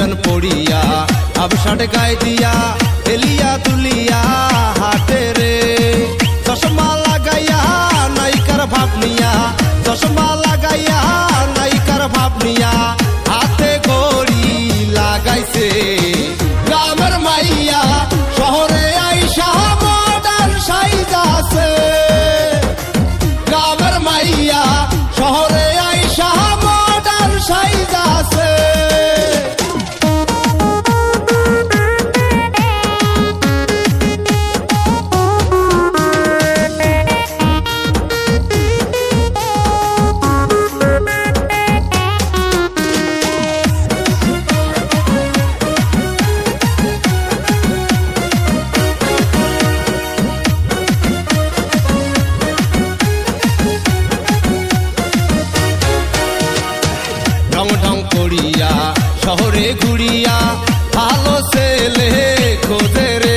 Pant পড়িয়া আবসাট গায়ে দিয়া এলিয়া তুলিয়া হাটে রে। চশমা লাগাইয়া নাইকার ভাবনিয়া চশমা লাগাইয়া নাইকার ভাব ঢং ঢং করিয়া শহরে ঘুরিয়া ভালো ছেলে খোঁজে রে।